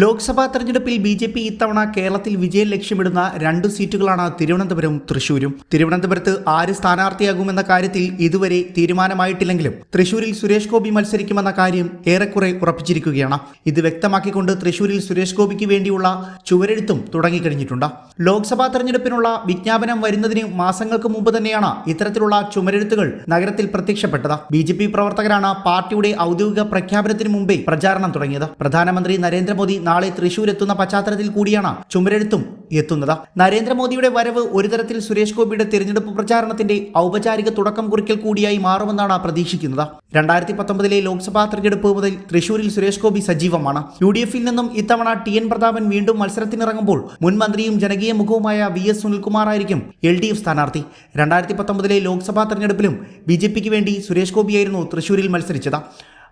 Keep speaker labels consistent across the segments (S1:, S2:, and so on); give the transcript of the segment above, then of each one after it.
S1: ലോക്സഭാ തെരഞ്ഞെടുപ്പിൽ B J P ഇത്തവണ കേരളത്തിൽ വിജയം ലക്ഷ്യമിടുന്ന രണ്ട് സീറ്റുകളാണ് തിരുവനന്തപുരവും തൃശൂരും തിരുവനന്തപുരത്ത് ആര് സ്ഥാനാർത്ഥിയാകുമെന്ന കാര്യത്തിൽ ഇതുവരെ തീരുമാനമായിട്ടില്ലെങ്കിലും തൃശൂരിൽ സുരേഷ് ഗോപി മത്സരിക്കുമെന്ന കാര്യം ഏറെക്കുറെ ഉറപ്പിച്ചിരിക്കുകയാണ്. ഇത് വ്യക്തമാക്കിക്കൊണ്ട് തൃശൂരിൽ സുരേഷ് ഗോപിക്ക് വേണ്ടിയുള്ള ചുവരെഴുത്തും തുടങ്ങിക്കഴിഞ്ഞിട്ടുണ്ട്. ലോക്സഭാ തെരഞ്ഞെടുപ്പിനുള്ള വിജ്ഞാപനം വരുന്നതിന് മാസങ്ങൾക്ക് മുമ്പ് തന്നെയാണ് ഇത്തരത്തിലുള്ള ചുമരെഴുത്തുകൾ നഗരത്തിൽ പ്രത്യക്ഷപ്പെട്ടത്. ബി ജെ പി പ്രവർത്തകരാണ് പാർട്ടിയുടെ ഔദ്യോഗിക പ്രഖ്യാപനത്തിന് മുമ്പേ പ്രചാരണം തുടങ്ങിയത്. പ്രധാനമന്ത്രി നരേന്ദ്രമോദി നാളെ തൃശൂർ എത്തുന്ന പശ്ചാത്തലത്തിൽ കൂടിയാണ് ചുമരെഴുത്തും എത്തുന്നത്. നരേന്ദ്രമോദിയുടെ വരവ് ഒരു തരത്തിൽ സുരേഷ് ഗോപിയുടെ തിരഞ്ഞെടുപ്പ് പ്രചാരണത്തിന്റെ ഔപചാരിക തുടക്കം കുറിക്കൽ കൂടിയായി മാറുമെന്നാണ് പ്രതീക്ഷിക്കുന്നത്. രണ്ടായിരത്തി പത്തൊമ്പതിലെ ലോക്സഭാ തെരഞ്ഞെടുപ്പ് മുതൽ തൃശൂരിൽ സുരേഷ് ഗോപി സജീവമാണ്. യു ഡി എഫിൽ നിന്നും ഇത്തവണ ടി എൻ പ്രതാപൻ വീണ്ടും മത്സരത്തിനിറങ്ങുമ്പോൾ മുൻ മന്ത്രിയും ജനകീയ മുഖവുമായ വി എസ് സുനിൽകുമാർ ആയിരിക്കും എൽ ഡി എഫ് സ്ഥാനാർത്ഥി. രണ്ടായിരത്തി പത്തൊമ്പതിലെ ലോക്സഭാ തെരഞ്ഞെടുപ്പിലും ബി ജെ പിക്ക് വേണ്ടി സുരേഷ് ഗോപിയായിരുന്നു തൃശൂരിൽ മത്സരിച്ചത്.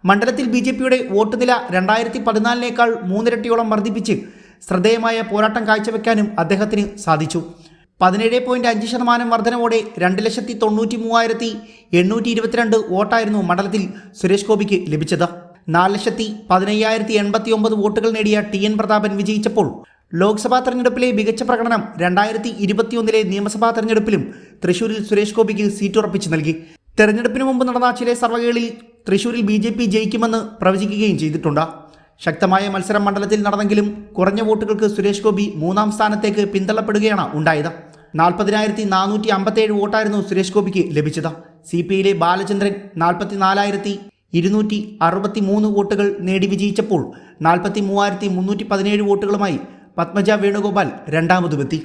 S1: മണ്ഡലത്തിൽ ബി ജെ പിയുടെ വോട്ട് നില രണ്ടായിരത്തി പതിനാലിനേക്കാൾ മൂന്നിരട്ടിയോളം വർദ്ധിപ്പിച്ച് ശ്രദ്ധേയമായ പോരാട്ടം കാഴ്ചവെക്കാനും അദ്ദേഹത്തിന് സാധിച്ചു. പതിനേഴ് പോയിന്റ് അഞ്ച് ശതമാനം വർധനവോടെ രണ്ട് ലക്ഷത്തി തൊണ്ണൂറ്റി മൂവായിരത്തി എണ്ണൂറ്റി ഇരുപത്തിരണ്ട് വോട്ടായിരുന്നു മണ്ഡലത്തിൽ സുരേഷ് ഗോപിക്ക് ലഭിച്ചത്. നാല് ലക്ഷത്തി പതിനയ്യായിരത്തി എൺപത്തി ഒമ്പത് വോട്ടുകൾ നേടിയ ടി എൻ പ്രതാപൻ വിജയിച്ചപ്പോൾ ലോക്സഭാ തെരഞ്ഞെടുപ്പിലെ മികച്ച പ്രകടനം രണ്ടായിരത്തി ഇരുപത്തിയൊന്നിലെ നിയമസഭാ തെരഞ്ഞെടുപ്പിലും തൃശൂരിൽ സുരേഷ് ഗോപിക്ക് സീറ്റ് ഉറപ്പിച്ചു നൽകി. തെരഞ്ഞെടുപ്പിന് മുമ്പ് നടന്ന ചില സർവേകളിൽ തൃശൂരിൽ ബി ജെ പി ജയിക്കുമെന്ന് പ്രവചിക്കുകയും ചെയ്തിട്ടുണ്ട്. ശക്തമായ മത്സരം മണ്ഡലത്തിൽ നടന്നെങ്കിലും കുറഞ്ഞ വോട്ടുകൾക്ക് സുരേഷ് ഗോപി മൂന്നാം സ്ഥാനത്തേക്ക് പിന്തള്ളപ്പെടുകയാണ് ഉണ്ടായത്. നാൽപ്പതിനായിരത്തി നാനൂറ്റി അമ്പത്തേഴ് വോട്ടായിരുന്നു സുരേഷ് ഗോപിക്ക് ലഭിച്ചത്. സി പി ഐയിലെ ബാലചന്ദ്രൻ നാൽപ്പത്തി നാലായിരത്തി ഇരുന്നൂറ്റി അറുപത്തി മൂന്ന് വോട്ടുകൾ നേടി വിജയിച്ചപ്പോൾ നാൽപ്പത്തി മൂവായിരത്തി മുന്നൂറ്റി പതിനേഴ് വോട്ടുകളുമായി പത്മജ വേണുഗോപാൽ രണ്ടാമതുമെത്തി.